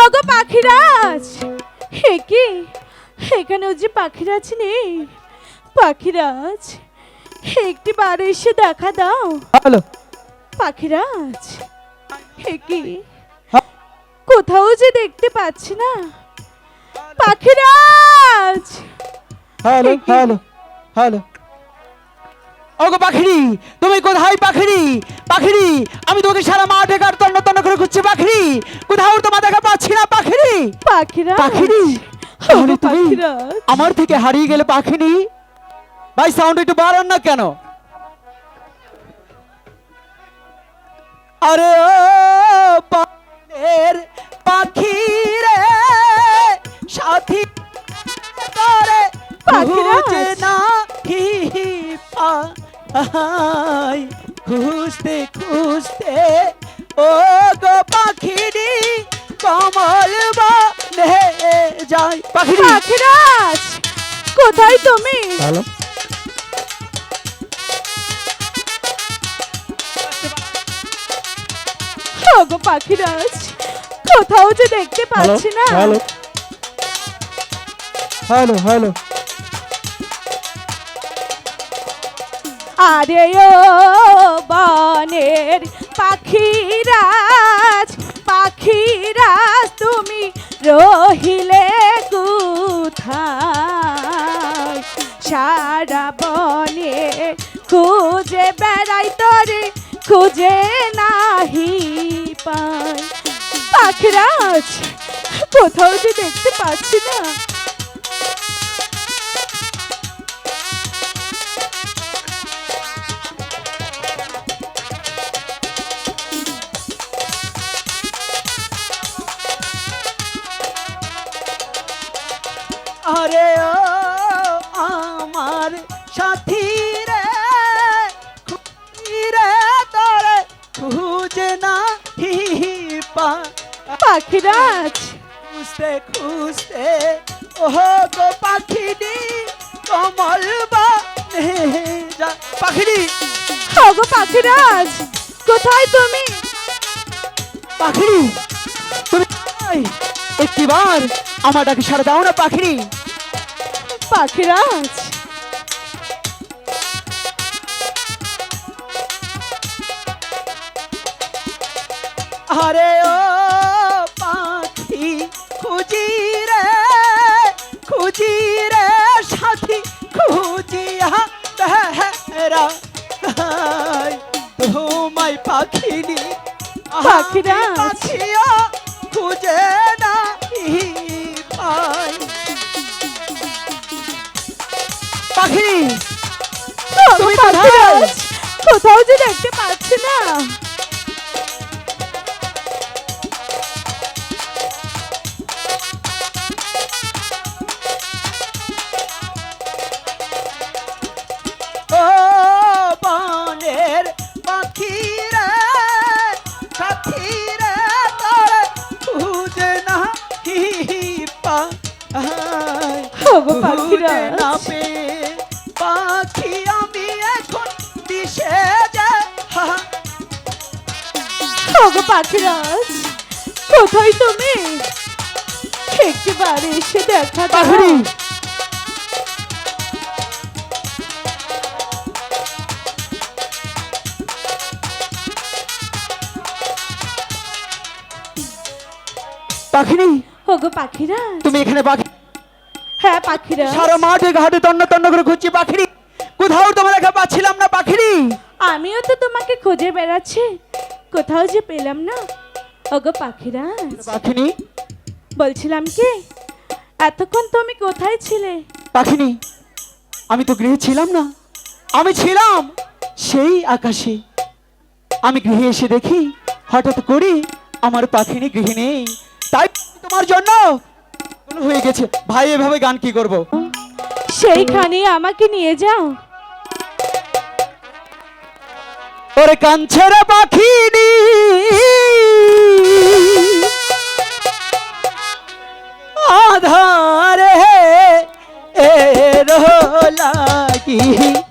ওগো পাখিরাজ! হে কি? এখানেও যে পাখিরাজ নেই। পাখিরাজ একটি বার এসে দেখা দাও। হ্যালো পাখিরাজ হে কি? হ্যাঁ। কোথাও যে দেখতে পাচ্ছি না। পাখিরাজ! হ্যালো এ হ্যালো হ্যালো ওগো পাখিরি তুমি কোথায় পাখিরি? পাখিরি আমি তোকে সারা মাঠে কার তন্ন তন্ন করে খুঁজছি পাখিরি। কোথাও তোমার দেখা পাচ্ছি না পাখিরি। পাখিরি। ওগো তাহলে তুমি আমার থেকে হারিয়ে গেলে পাখিনি ভাই সাউন্ড একটু বাড়ান না কেন? আরে ও পানের পাখি রে সাথী পাখিরাজ। খুঁজে না হি হি পাই খুঁজতে খুঁজতে ও গো পাখিরি কমল বনে যায়। পাখিরি। পাখিরাজ কোথায় তুমি? হ্যালো ওগো পাখিরাজ কোথাও যে দেখতে পাচ্ছি না। হ্যালো হ্যালো হ্যালো আরে ও বনের পাখিরাজ পাখিরাজ তুমি রহিলে কোথায়? সারা বনে খুঁজে বেড়াই তরে, খুঁজে নাহি পাই। পাখিরাজ, কোথাও যে দেখতে পাচ্ছি না। হি হি পা পাখিরাজ। খুঁজতে খুঁজতে ওহ গো পাখিনি কমল বনে যা পাখিনি! ওগো পাখিরাজ কোথায় তুমি? পাখিনি তুমি একটিবার আমার ডাকে সারা দাও না পাখিনি। পাখিরাজ আরে ও পাখি খুঁজি রে খুঁজি রে সাথী খুঁজিয়া বেহরা তোমায় পাখিনি পাখিরা। পাখিয়া ওগো পাখিরাজ কোথায় তুমি? একটিবার এসে দেখা পাখি পাখিনি ওগো পাখিরাজ। তুমি এখানে পাখি হ্যাঁ পাখিরাজ। সারা মাঠে ঘাটে তন্ন তন্ন করে খুঁজছি পাখিরি। কোথাও তোমার দেখা পাচ্ছিলাম না পাখিরি। আমিও তো তোমাকে খুঁজে বেড়াচ্ছি। কোথাও যে পেলাম না। ওগো পাখিরা। পাখিনি? বলছিলাম কি এতক্ষণ তুমি কোথায় ছিলে? পাখিনি আমি তো গৃহে ছিলাম না। আমি ছিলাম সেই আকাশে। আমি গৃহে এসে দেখি হঠাৎ করে আমার পাখিনি গৃহে নেই। তাই তোমার জন্য হয়ে গেছে। ভাই এভাবে গান কি করব? সেইখানে আমাকে নিয়ে যাও। ওরে কাঞ্ছের পাখিনি। আধারে এ রোলা নেহিয়ারে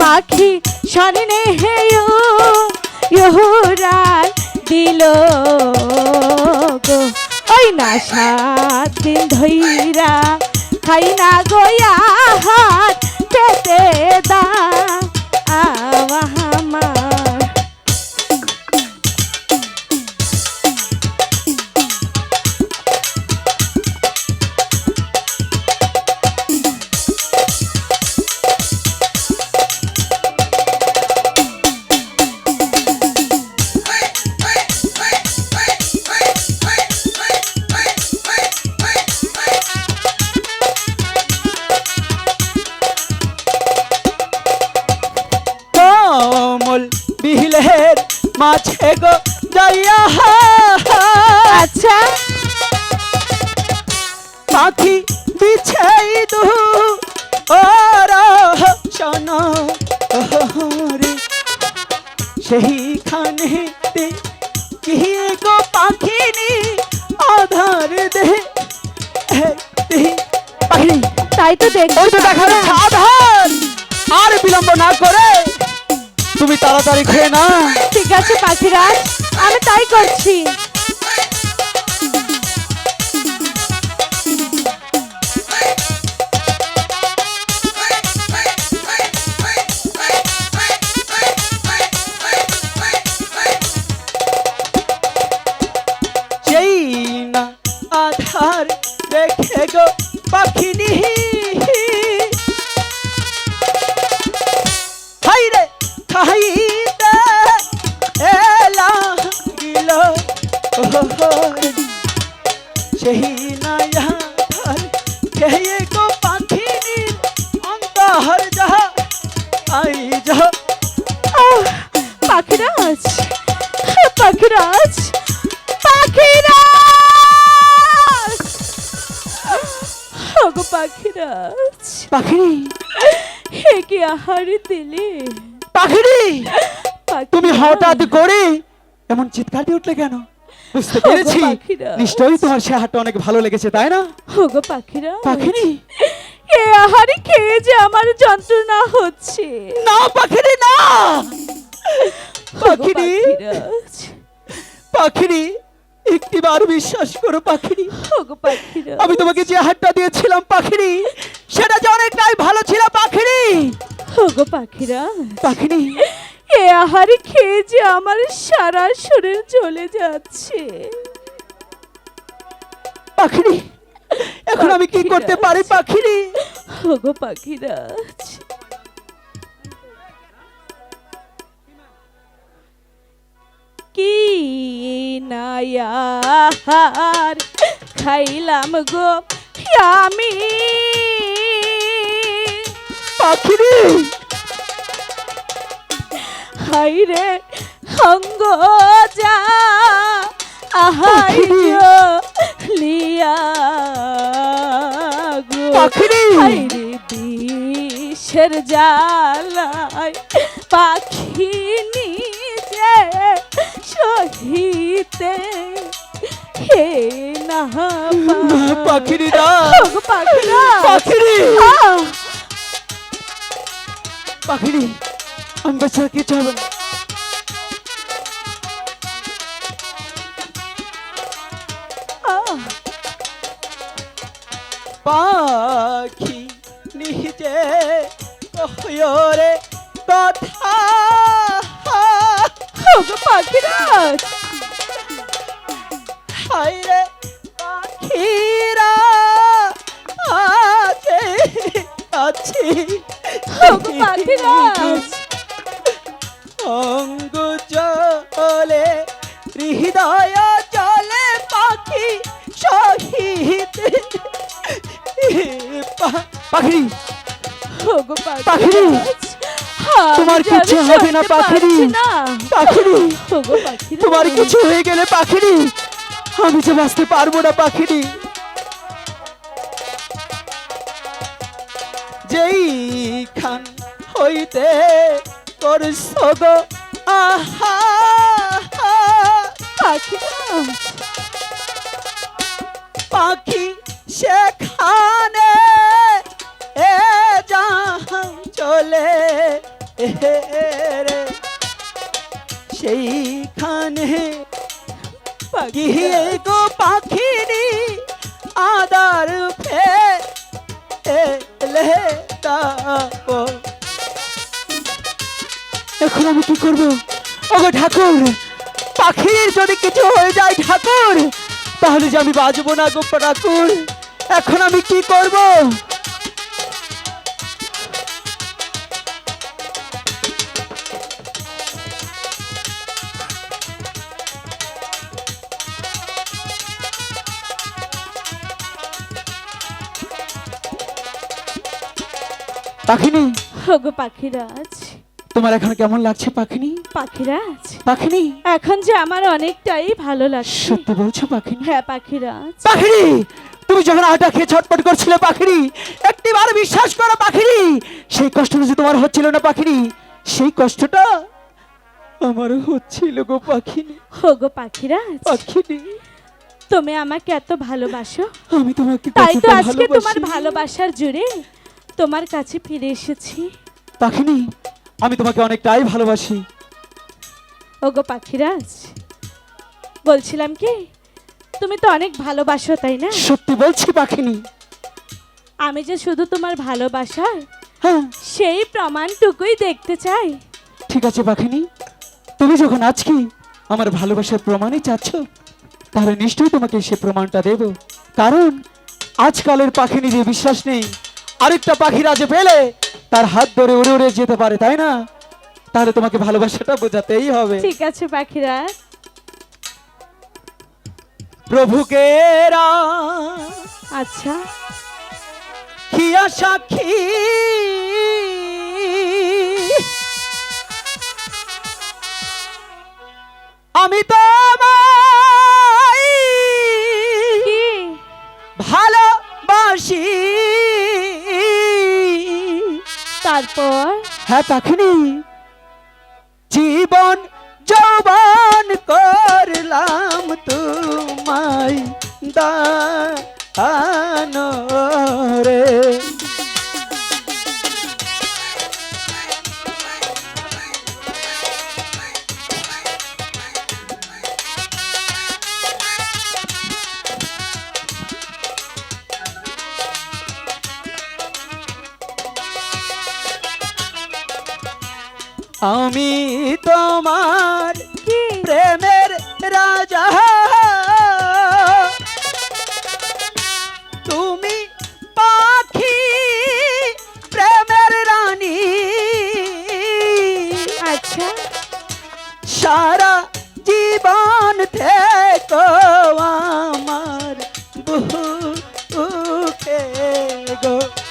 পাখি সনে হেয়, ইহুরার দিল গো। ওই না সাত দিন ধইরা খাই না গয়া হাত পেতে দা আমার সেইখানে কি গো পাখিনি আধার দে দে পাখি তাই তো দেখছি। ওই তো দেখা আধার। আর বিলম্ব না করে তুমি তাড়াতাড়ি খেয়ে না ঠিক আছে পাখিরাজ আমি তাই করছি। পাখিরাজ। পাখিনি হে কি আহার দিলে? পাখিনি তুমি হঠাৎ করে এমন চিৎকার দিয়ে উঠলে কেন? বুঝতে পেরেছি। নিশ্চয়ই তোমার সে হাটটা অনেক ভালো লেগেছে তাই না? ওগো পাখিরাজ। পাখিনি এ আহারে খেয়ে যে আমার যন্ত্রণা হচ্ছে? না পাখিনি না! পাখিরাজ। পাখিনি একটিবার বিশ্বাস করো পাখিনি পাখিরাজ আমি তোমাকে যে হাটটা দিয়েছিলাম পাখিনি সেটা যে অনেকটাই ভালো ছিল পাখিনি ওগো পাখিরাজ পাখিনি এ আহারে খেয়ে যে আমার সারা শরীর চলে যাচ্ছে। পাখিনি এখন আমি কি করতে পারি পাখিনি ওগো পাখিরাজ কি নায়ার খাইলাম গো আমি পাখিনি হাই রে অঙ্গ যা আহাই লিয়া গো পাখিনি। হাই রে বিষের জ্বালায় পাখি নিজে সহিতে হে না পাখিনি না। পাখিরা। পাখিনি আহ! আমি বেচারা কিছু হবে না পাখি নিজে কহরে কথা। ওগো পাখিরাজ হায়রে পাখিরা আছে আছি। ওগো পাখিরাজ অঙ্গ চলে হৃদয় চলে পাখি শহীদ পাখি। ওগো পাখিরি! আমি তোমার কিচ্ছু হবে না, পাখিরি! পাখিরি তোমার কিছু হয়ে গেলে পাখিরি। আমি যে বাঁচতে পারব না পাখিরি। যেই খান হইতে করছ গো আহা পাখিরাজ পাখি রে সেইখানে গিয়ে গো পাখিরি আদার ফে এখন আমি কি করব? ওগো ঠাকুর, পাখির যদি কিছু হয়ে যায় ঠাকুর, তাহলে যে আমি বাজবো না গো ঠাকুর এখন আমি কি করব? পাখিনি? ওগো পাখিরাজ। তোমার এখন কেমন লাগছে পাখিনি? পাখিরাজ? পাখিনি? এখন যে আমার অনেকটাই ভালো লাগছে। সত্যি বলছো পাখিনি? হ্যাঁ পাখিরাজ। পাখিরি তুমি যখন আটা খেয়ে ছটপট করছিলে একটিবার বিশ্বাস করো পাখিরি সেই কষ্টটা যে তোমার হচ্ছিল না পাখিরি সেই কষ্টটা আমারও হচ্ছিল গো পাখিনি। ওগো পাখিরাজ। পাখিরি তুমি আমাকে এত ভালোবাসো। আমি তোমাকে তাই তো আজকে তোমার ভালোবাসার জুড়ে তোমার কাছে ফিরে এসেছি। পাখিনি আমি তোমাকে অনেকটাই ভালোবাসি। ওগো পাখিরাজ বলছিলাম কি তুমি তো অনেক ভালোবাসো তাই না? সত্যি বলছি পাখিনি। আমি যে শুধু তোমার ভালোবাসার হ্যাঁ। সেই প্রমাণটুকুই দেখতে চাই। ঠিক আছে পাখিনি তুমি যখন আজকে আমার ভালোবাসার প্রমাণই চাচ্ছ তাহলে নিশ্চয়ই তোমাকে সে প্রমাণটা দেব। কারণ আজকালের পাখিনি যে বিশ্বাস নেই আরেকটা পাখি রাজে পেলে তার হাত ধরে উড়ে উড়ে যেতে পারে তাই না? তাহলে তোমাকে ভালোবাসাটা বোঝাতেই হবে। ঠিক আছে পাখিরাজ প্রভুকে আচ্ছা। খিয়া সাক্ষী। আমি তো তারপর? হ্যাঁ পাখিনি। জীবন যৌবন করলাম তোমায় দান রে আমি তোমার প্রেমের রাজা। তুমি পাখি প্রেমের রানী। আচ্ছা। সারা জীবন থেকো আমার বুকে গো।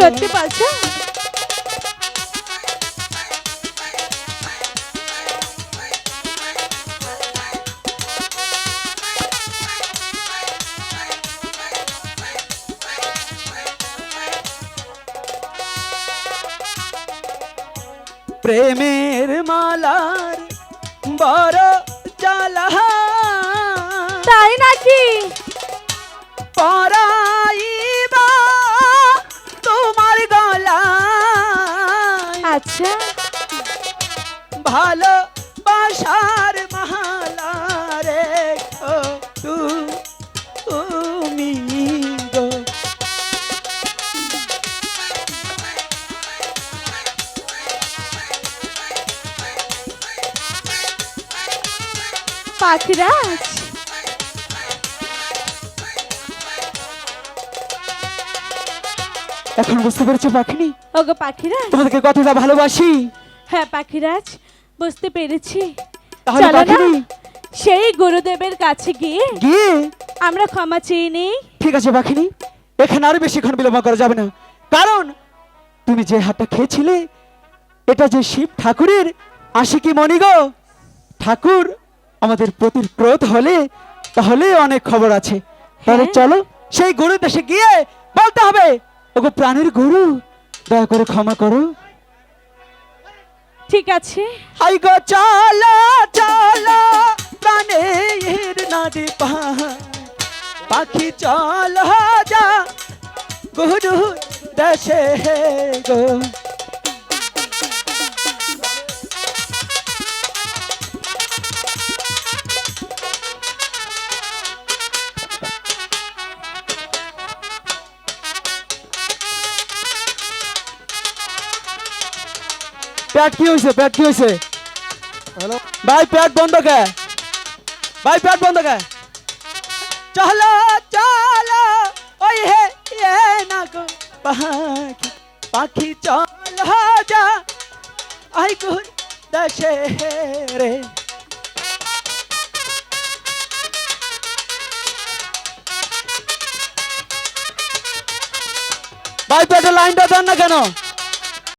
সত্যি বলছো প্রেমের ভালো বাসার মালা রে। তুমি গো। পাখিরাজ এখন বুঝতে পেরেছ পাখিনি? ওগো পাখিরাজ। তোমাদেরকে কতটা ভালোবাসি। হ্যাঁ পাখিরাজ। বুঝতে পেরেছি। তাহলে চলো না পাখিনি সেই গুরুদেবের কাছে গিয়ে গিয়ে? আমরা ক্ষমা চেয়ে নেই। ঠিক আছে পাখিনি এখানে আর বেশিক্ষণ বিলম্ব করা যাবে না। কারণ তুমি যে হাতটা খেয়েছিলে এটা যে শিব ঠাকুরের আশিকি মণি গো। ঠাকুর আমাদের প্রতি ক্রোধ হলে তাহলে অনেক খবর আছে। তাহলে হ্যাঁ। চলো সেই গরু দেশে গিয়ে বলতে হবে ওগো প্রাণের গরু দয়া করে ক্ষমা করো। ঠিক আছে। হাই গো চালা চালা প্রাণের নাদি পাখি চল যা। গুরু দেশে গো। প্যাট কি হয়েছে? প্যাট কি হয়েছে? হ্যালো? ভাই প্যাট বন্ধ কে? ভাই প্যাট বন্ধ কে? চলো চলো ওই হে এ না গো পাখি পাখি চল যা আই গুর দেশে রে। ভাই প্যাটের লাইনটা দেন না কেন?